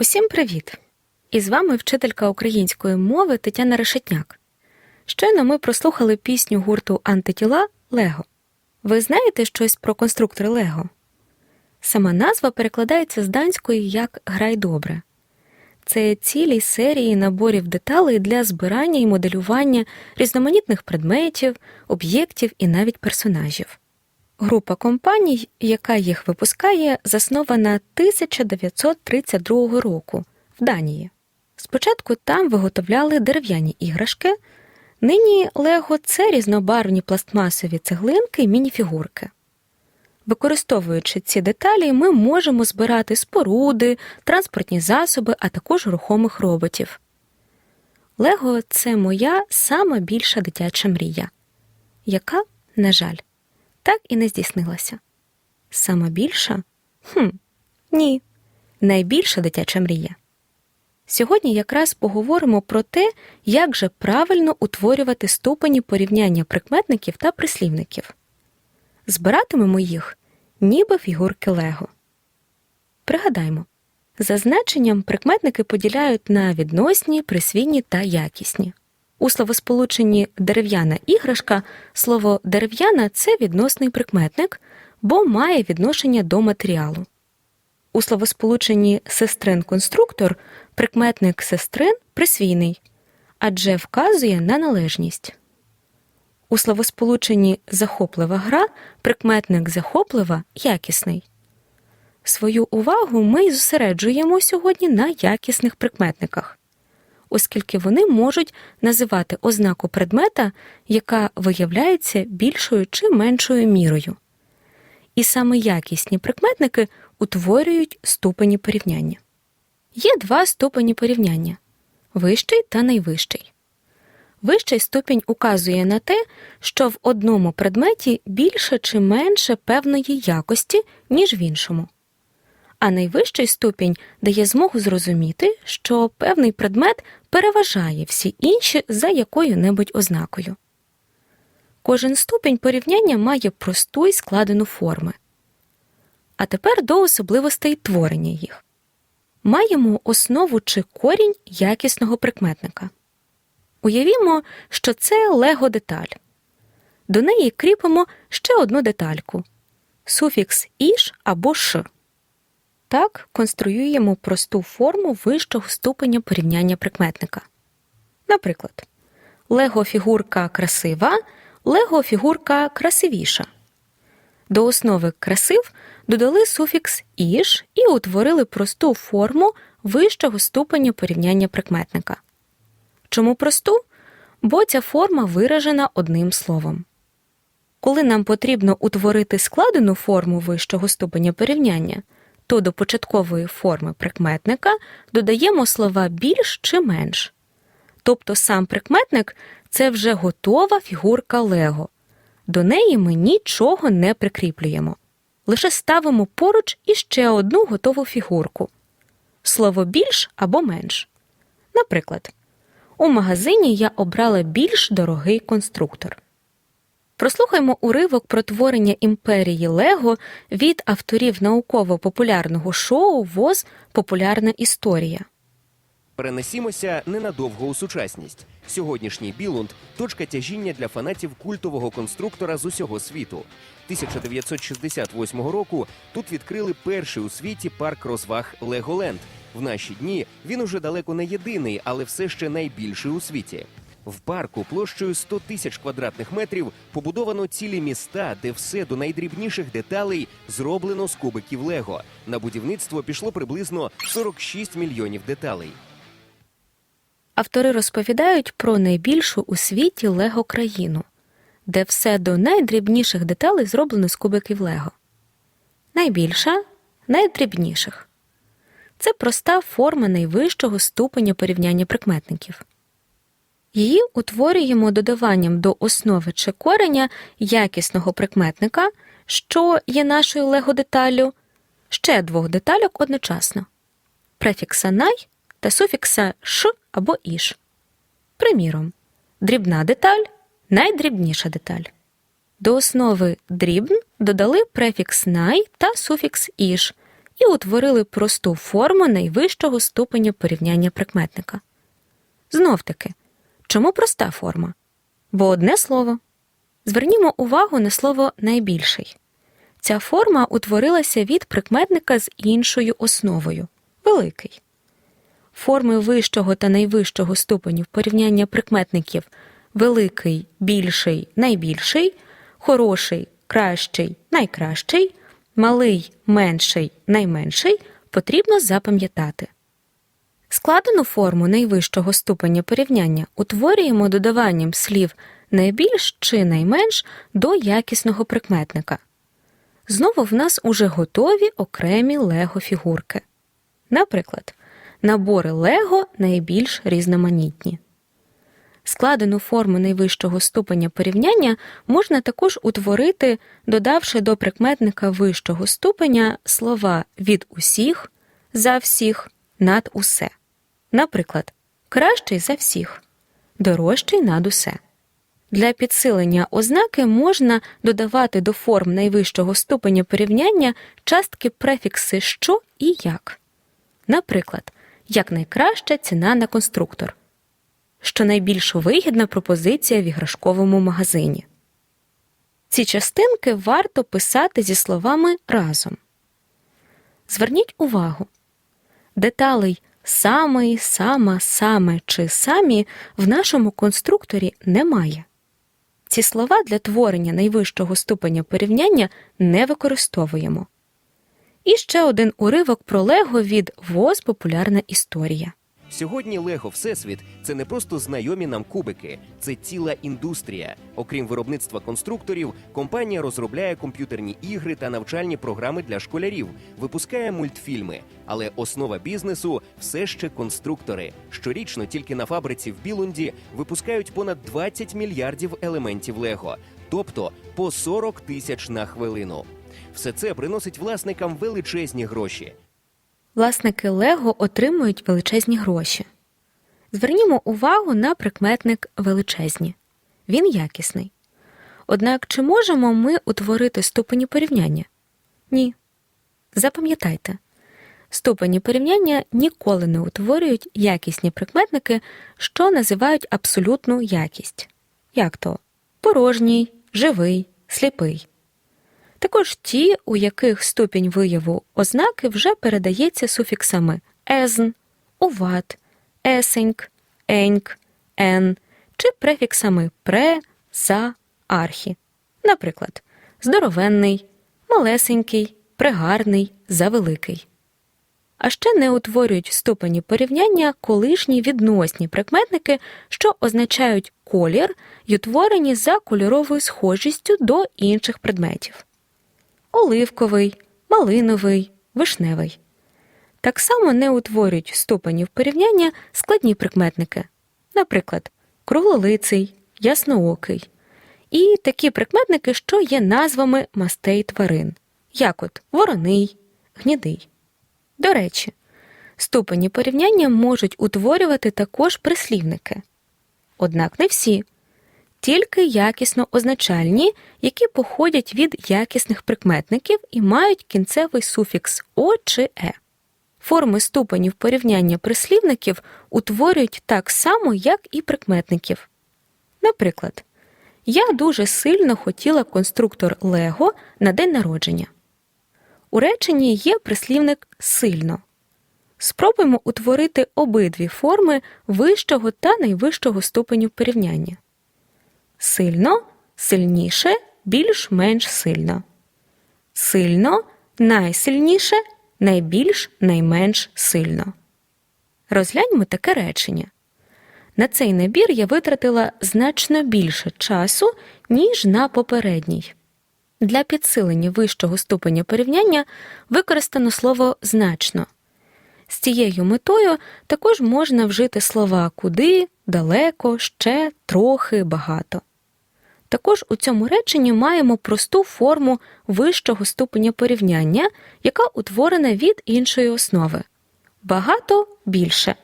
Усім привіт! І з вами вчителька української мови Тетяна Решетняк. Щойно ми прослухали пісню гурту Антитіла Лего. Ви знаєте щось про конструктор Лего? Сама назва перекладається з данської як Грай добре. Це цілі серії наборів деталей для збирання і моделювання різноманітних предметів, об'єктів і навіть персонажів. Група компаній, яка їх випускає, заснована 1932 року в Данії. Спочатку там виготовляли дерев'яні іграшки. Нині Лего це різнобарвні пластмасові цеглинки і мініфігурки. Використовуючи ці деталі, ми можемо збирати споруди, транспортні засоби, а також рухомих роботів. Лего це моя сама більша дитяча мрія, яка, на жаль, так і не здійснилася. Сама більша? Хм, ні, найбільша дитяча мрія. Сьогодні якраз поговоримо про те, як же правильно утворювати ступені порівняння прикметників та прислівників. Збиратимемо їх, ніби фігурки Лего. Пригадаймо, за значенням прикметники поділяють на відносні, присвійні та якісні. У словосполученні дерев'яна іграшка слово дерев'яна це відносний прикметник, бо має відношення до матеріалу. У словосполученні сестрин-конструктор прикметник сестрин присвійний, адже вказує на належність. У словосполученні захоплива гра прикметник захоплива якісний. Свою увагу ми й зосереджуємо сьогодні на якісних прикметниках, оскільки вони можуть називати ознаку предмета, яка виявляється більшою чи меншою мірою. І саме якісні прикметники утворюють ступені порівняння. Є два ступені порівняння вищий та найвищий. Вищий ступінь указує на те, що в одному предметі більше чи менше певної якості, ніж в іншому. А найвищий ступінь дає змогу зрозуміти, що певний предмет переважає всі інші за якою-небудь ознакою. Кожен ступінь порівняння має просту і складену форми. А тепер до особливостей творення їх. Маємо основу чи корінь якісного прикметника. Уявімо, що це лего-деталь. До неї кріпимо ще одну детальку суфікс іш або ш. Так конструюємо просту форму вищого ступеня порівняння прикметника. Наприклад, лего-фігурка красива, лего-фігурка красивіша. До основи красив додали суфікс іш і утворили просту форму вищого ступеня порівняння прикметника. Чому просту? Бо ця форма виражена одним словом. Коли нам потрібно утворити складену форму вищого ступеня порівняння, то до початкової форми прикметника додаємо слова більш чи менш. Тобто сам прикметник це вже готова фігурка Лего. До неї ми нічого не прикріплюємо. Лише ставимо поруч іще одну готову фігурку слово більш або менш. Наприклад, у магазині я обрала більш дорогий конструктор. Прослухаймо уривок про творення імперії Лего від авторів науково-популярного шоу ВОЗ Популярна історія. Перенесімося ненадовго у сучасність. Сьогоднішній Білунд точка тяжіння для фанатів культового конструктора з усього світу. 1968 року тут відкрили перший у світі парк розваг Леголенд. В наші дні він уже далеко не єдиний, але все ще найбільший у світі. В парку площею 100 тисяч квадратних метрів побудовано цілі міста, де все до найдрібніших деталей зроблено з кубиків Лего. На будівництво пішло приблизно 46 мільйонів деталей. Автори розповідають про найбільшу у світі Лего країну, де все до найдрібніших деталей зроблено з кубиків Лего. Найбільша найдрібніших. Це проста форма найвищого ступеня порівняння прикметників. Її утворюємо додаванням до основи чи кореня якісного прикметника, що є нашою лего-деталлю, ще двох детальок одночасно префікса най та суфікса ш або іш. Приміром, дрібна деталь найдрібніша деталь. До основи дрібн додали префікс най та суфікс іш і утворили просту форму найвищого ступеня порівняння прикметника. Знов таки, чому проста форма? Бо одне слово. Звернімо увагу на слово найбільший. Ця форма утворилася від прикметника з іншою основою великий. Форми вищого та найвищого ступенів порівняння прикметників великий, більший, найбільший, хороший, кращий, найкращий, малий, менший, найменший потрібно запам'ятати. Складену форму найвищого ступеня порівняння утворюємо додаванням слів найбільш чи найменш до якісного прикметника. Знову в нас уже готові окремі лего-фігурки. Наприклад, набори лего найбільш різноманітні. Складену форму найвищого ступеня порівняння можна також утворити, додавши до прикметника вищого ступеня слова від усіх, за всіх, над усе. Наприклад, кращий за всіх, дорожчий над усе. Для підсилення ознаки можна додавати до форм найвищого ступеня порівняння частки префікси що і як. Наприклад, як найкраща ціна на конструктор, що найбільш вигідна пропозиція в іграшковому магазині. Ці частинки варто писати зі словами разом. Зверніть увагу, деталей самий, сама, саме чи самі в нашому конструкторі немає. Ці слова для творення найвищого ступеня порівняння не використовуємо. І ще один уривок про Лего від ВОЗ Популярна історія. Сьогодні Лего Всесвіт це не просто знайомі нам кубики, це ціла індустрія. Окрім виробництва конструкторів, компанія розробляє комп'ютерні ігри та навчальні програми для школярів, випускає мультфільми. Але основа бізнесу все ще конструктори. Щорічно тільки на фабриці в Білунді випускають понад 20 мільярдів елементів Лего, тобто по 40 тисяч на хвилину. Все це приносить власникам величезні гроші. Власники Лего отримують величезні гроші. Звернімо увагу на прикметник величезні. Він якісний. Однак чи можемо ми утворити ступені порівняння? Ні. Запам'ятайте, ступені порівняння ніколи не утворюють якісні прикметники, що називають абсолютну якість. Як то порожній, живий, сліпий. Також ті, у яких ступінь вияву ознаки вже передається суфіксами езн, уват, есеньк, еньк, ен чи префіксами пре, за, архі. Наприклад, здоровенний, малесенький, прегарний, завеликий. А ще не утворюють ступені порівняння колишні відносні прикметники, що означають колір й утворені за кольоровою схожістю до інших предметів оливковий, малиновий, вишневий. Так само не утворюють ступенів порівняння складні прикметники, наприклад, круглолиций, ясноокий, і такі прикметники, що є назвами мастей тварин, як от вороний, гнідий. До речі, ступені порівняння можуть утворювати також прислівники. Однак не всі тільки якісно означальні, які походять від якісних прикметників і мають кінцевий суфікс о чи е. Форми ступенів порівняння прислівників утворюють так само, як і прикметників. Наприклад, я дуже сильно хотіла конструктор Лего на день народження. У реченні є прислівник сильно. Спробуємо утворити обидві форми вищого та найвищого ступеню порівняння. Сильно, сильніше, більш-менш сильно. Сильно, найсильніше, найбільш, найменш сильно. Розгляньмо таке речення. На цей набір я витратила значно більше часу, ніж на попередній. Для підсилення вищого ступеня порівняння використано слово значно. З цією метою також можна вжити слова куди, далеко, ще, трохи, багато. Також у цьому реченні маємо просту форму вищого ступеня порівняння, яка утворена від іншої основи багато більше.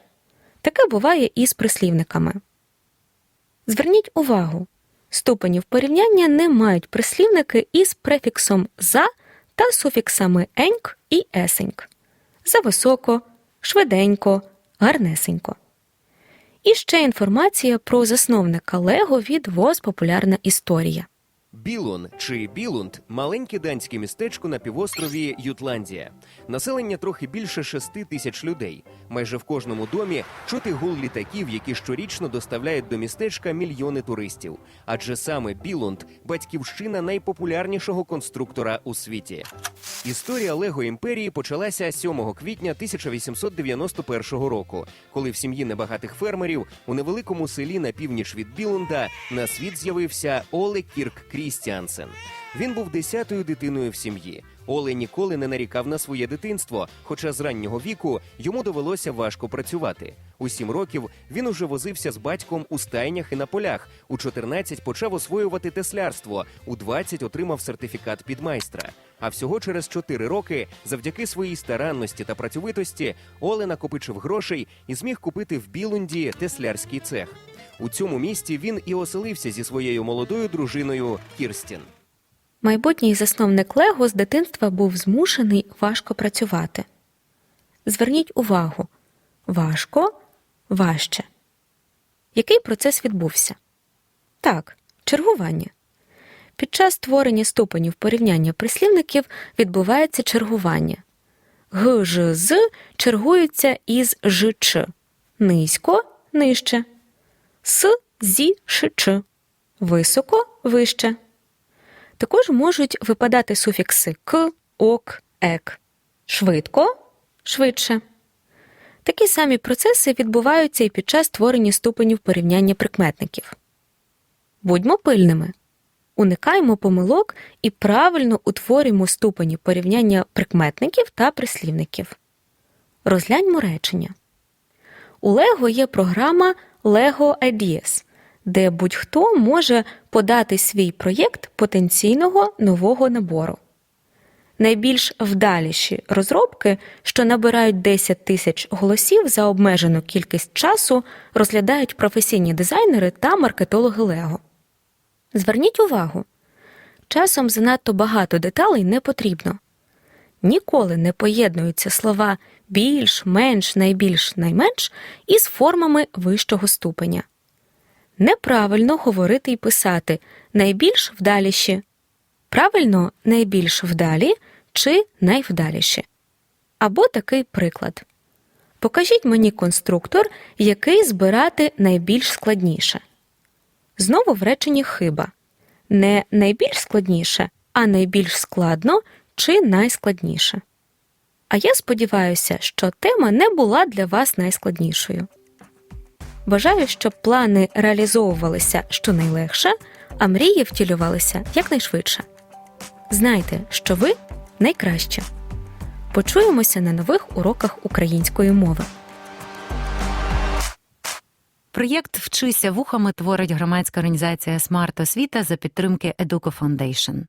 Таке буває і з прислівниками. Зверніть увагу, ступенів порівняння не мають прислівники із префіксом за та суфіксами еньк і есеньк зависоко, швиденько, гарнесенько. І ще інформація про засновника Лего від ВОЗ Популярна історія. Білон чи Білунд маленьке данське містечко на півострові Ютландія. Населення трохи більше шести тисяч людей. Майже в кожному домі чути гул літаків, які щорічно доставляють до містечка мільйони туристів. Адже саме Білунд батьківщина найпопулярнішого конструктора у світі. Історія Лего імперії почалася 7 квітня 1891 року, коли в сім'ї небагатих фермерів у невеликому селі на північ від Білунда на світ з'явився Оле Кірк Крістіансен. Він був десятою дитиною в сім'ї. Оле ніколи не нарікав на своє дитинство, хоча з раннього віку йому довелося важко працювати. У сім років він уже возився з батьком у стайнях і на полях. У 14 почав освоювати теслярство, у 20 отримав сертифікат підмайстра. А всього через 4 роки, завдяки своїй старанності та працьовитості, Оле накопичив грошей і зміг купити в Білунді теслярський цех. У цьому місті він і оселився зі своєю молодою дружиною Кірстін. Майбутній засновник Лего з дитинства був змушений важко працювати. Зверніть увагу важко, важче. Який процес відбувся? Так, чергування. Під час створення ступенів порівняння прислівників відбувається чергування. Г, Ж, З чергуються із Ж, Ч. Низько нижче. С, Зі, Ш, Ч. Високо вище. Також можуть випадати суфікси к, ок, ек, швидко, швидше. Такі самі процеси відбуваються і під час створення ступенів порівняння прикметників. Будьмо пильними. Уникаємо помилок і правильно утворюємо ступені порівняння прикметників та прислівників. Розгляньмо речення. У Lego є програма Lego Ideas, де будь-хто може подати свій проєкт потенційного нового набору. Найбільш вдаліші розробки, що набирають 10 тисяч голосів за обмежену кількість часу, розглядають професійні дизайнери та маркетологи Lego. Зверніть увагу, часом занадто багато деталей не потрібно. Ніколи не поєднуються слова більш, менш, найбільш, найменш із формами вищого ступеня. Неправильно говорити і писати найбільш вдаліші, правильно найбільш вдалі чи найвдаліші. Або такий приклад. Покажіть мені конструктор, який збирати найбільш складніше. Знову в реченні хиба. Не найбільш складніше, а найбільш складно чи найскладніше. А я сподіваюся, що тема не була для вас найскладнішою. Бажаю, щоб плани реалізовувалися щонайлегше, а мрії втілювалися якнайшвидше. Знайте, що ви найкраще. Почуємося на нових уроках української мови. Проєкт Вчися вухами творить громадська організація Смарт Освіта за підтримки Educo Foundation.